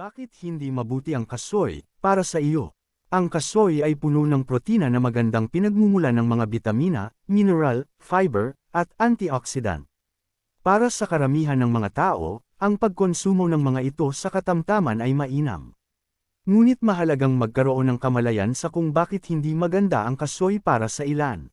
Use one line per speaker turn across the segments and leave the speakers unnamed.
Bakit hindi mabuti ang kasoy para sa iyo? Ang kasoy ay puno ng protina na magandang pinagmumulan ng mga bitamina, mineral, fiber, at antioxidant. Para sa karamihan ng mga tao, ang pagkonsumo ng mga ito sa katamtaman ay mainam. Ngunit mahalagang magkaroon ng kamalayan sa kung bakit hindi maganda ang kasoy para sa ilan.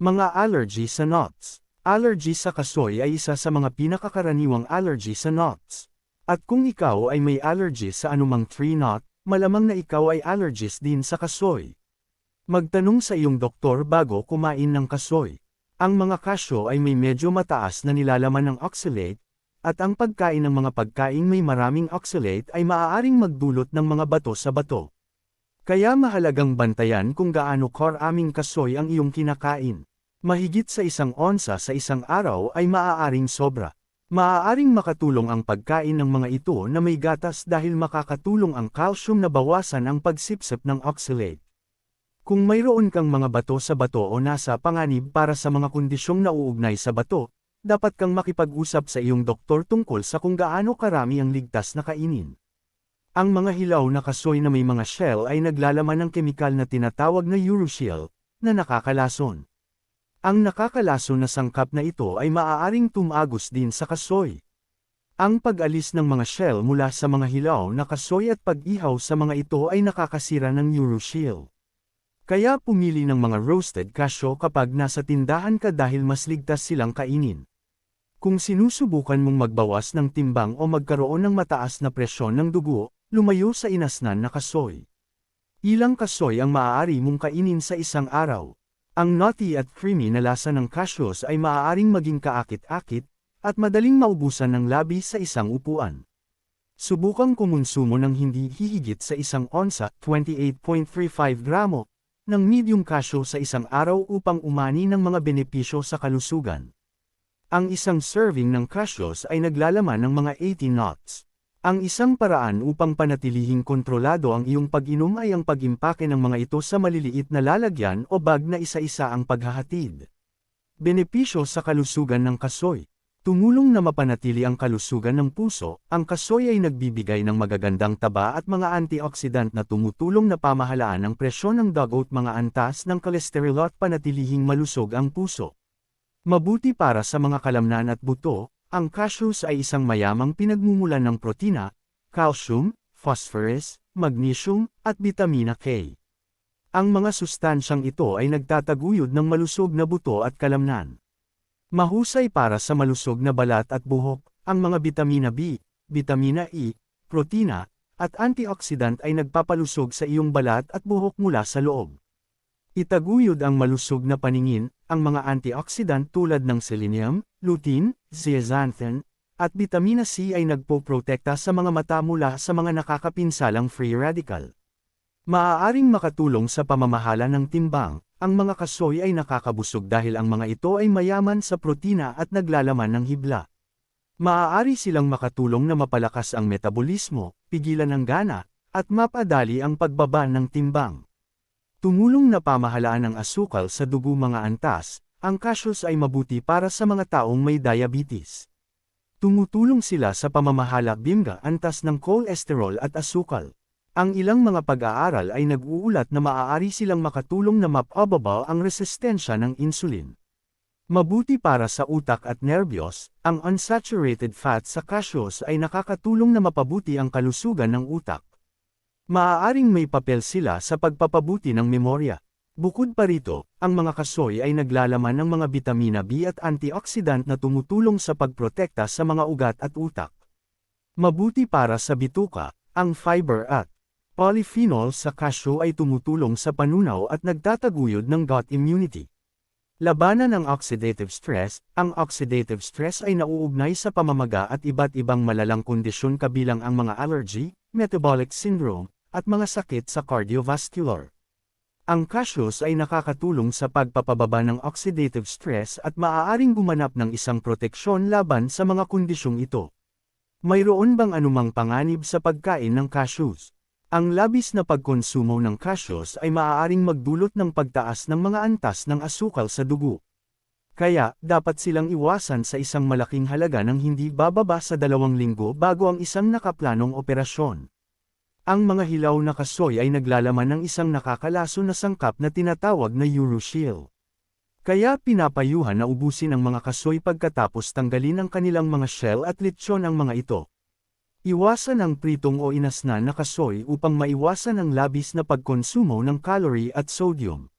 Mga allergy sa nuts. Allergy sa kasoy ay isa sa mga pinakakaraniwang allergy sa nuts. At kung ikaw ay may allergy sa anumang tree nut, malamang na ikaw ay allergist din sa kasoy. Magtanong sa iyong doktor bago kumain ng kasoy. Ang mga kasyo ay may medyo mataas na nilalaman ng oxalate, at ang pagkain ng mga pagkain may maraming oxalate ay maaaring magdulot ng mga bato sa bato. Kaya mahalagang bantayan kung gaano karaming kasoy ang iyong kinakain. Mahigit sa isang onsa sa isang araw ay maaaring sobra. Maaaring makatulong ang pagkain ng mga ito na may gatas dahil makakatulong ang calcium na bawasan ang pagsipsip ng oxalate. Kung mayroon kang mga bato sa bato o nasa panganib para sa mga kondisyong nauugnay sa bato, dapat kang makipag-usap sa iyong doktor tungkol sa kung gaano karami ang ligtas na kainin. Ang mga hilaw na kasoy na may mga shell ay naglalaman ng kemikal na tinatawag na urushiol, na nakakalason. Ang nakakalason na sangkap na ito ay maaaring tumagos din sa kasoy. Ang pag-alis ng mga shell mula sa mga hilaw na kasoy at pag-ihaw sa mga ito ay nakakasira ng urushiol. Kaya pumili ng mga roasted cashew kapag nasa tindahan ka dahil mas ligtas silang kainin. Kung sinusubukan mong magbawas ng timbang o magkaroon ng mataas na presyon ng dugo, lumayo sa inasnan na kasoy. Ilang kasoy ang maaari mong kainin sa isang araw. Ang nutty at creamy na lasa ng cashews ay maaaring maging kaakit-akit, at madaling maubusan ng labi sa isang upuan. Subukang kumonsumo ng hindi hihigit sa isang onsa 28.35 gramo ng medium cashew sa isang araw upang umani ng mga benepisyo sa kalusugan. Ang isang serving ng cashews ay naglalaman ng mga 80 nuts. Ang isang paraan upang panatilihing kontrolado ang iyong pag-inom ay ang pag-impake ng mga ito sa maliliit na lalagyan o bag na isa-isa ang paghahatid. Benepisyo sa kalusugan ng kasoy. Tumulong na mapanatili ang kalusugan ng puso, ang kasoy ay nagbibigay ng magagandang taba at mga antioxidant na tumutulong na pamahalaan ang presyon ng dugout mga antas ng kolesterol at panatilihing malusog ang puso. Mabuti para sa mga kalamnan at buto, ang cashews ay isang mayamang pinagmumulan ng protina, calcium, phosphorus, magnesium, at vitamina K. Ang mga sustansyang ito ay nagtataguyod ng malusog na buto at kalamnan. Mahusay para sa malusog na balat at buhok, ang mga vitamina B, vitamina E, protina, at antioxidant ay nagpapalusog sa iyong balat at buhok mula sa loob. Itaguyod ang malusog na paningin, ang mga antioxidant tulad ng selenium, lutein, zeaxanthin, at vitamina C ay nagpoprotekta sa mga mata mula sa mga nakakapinsalang free radical. Maaaring makatulong sa pamamahala ng timbang, ang mga kasoy ay nakakabusog dahil ang mga ito ay mayaman sa protina at naglalaman ng hibla. Maaari silang makatulong na mapalakas ang metabolismo, pigilan ang gana, at mapadali ang pagbaba ng timbang. Tumulong na pamahalaan ng asukal sa dugo mga antas, ang cashews ay mabuti para sa mga taong may diabetes. Tumutulong sila sa pamamahala bimga antas ng cholesterol at asukal. Ang ilang mga pag-aaral ay nag-uulat na maaari silang makatulong na mapababa ang resistensya ng insulin. Mabuti para sa utak at nerbiyos, ang unsaturated fat sa cashews ay nakakatulong na mapabuti ang kalusugan ng utak. Maaaring may papel sila sa pagpapabuti ng memorya. Bukod pa rito, ang mga kasoy ay naglalaman ng mga bitamina B at antioxidant na tumutulong sa pagprotekta sa mga ugat at utak. Mabuti para sa bituka, ang fiber at polyphenol sa cashew ay tumutulong sa panunaw at nagtataguyod ng gut immunity. Labanan ng oxidative stress, ang oxidative stress ay nauugnay sa pamamaga at iba't ibang malalang kondisyon kabilang ang mga allergy, metabolic syndrome, at mga sakit sa cardiovascular. Ang cashews ay nakakatulong sa pagpapababa ng oxidative stress at maaaring gumanap ng isang proteksyon laban sa mga kondisyong ito. Mayroon bang anumang panganib sa pagkain ng cashews? Ang labis na pagkonsumo ng cashews ay maaaring magdulot ng pagtaas ng mga antas ng asukal sa dugo. Kaya, dapat silang iwasan sa isang malaking halaga ng hindi bababa sa dalawang linggo bago ang isang nakaplanong operasyon. Ang mga hilaw na kasoy ay naglalaman ng isang nakakalaso na sangkap na tinatawag na urushield. Kaya pinapayuhan na ubusin ang mga kasoy pagkatapos tanggalin ang kanilang mga shell at lechon ang mga ito. Iwasan ang pritong o inasnan na kasoy upang maiwasan ang labis na pagkonsumo ng calorie at sodium.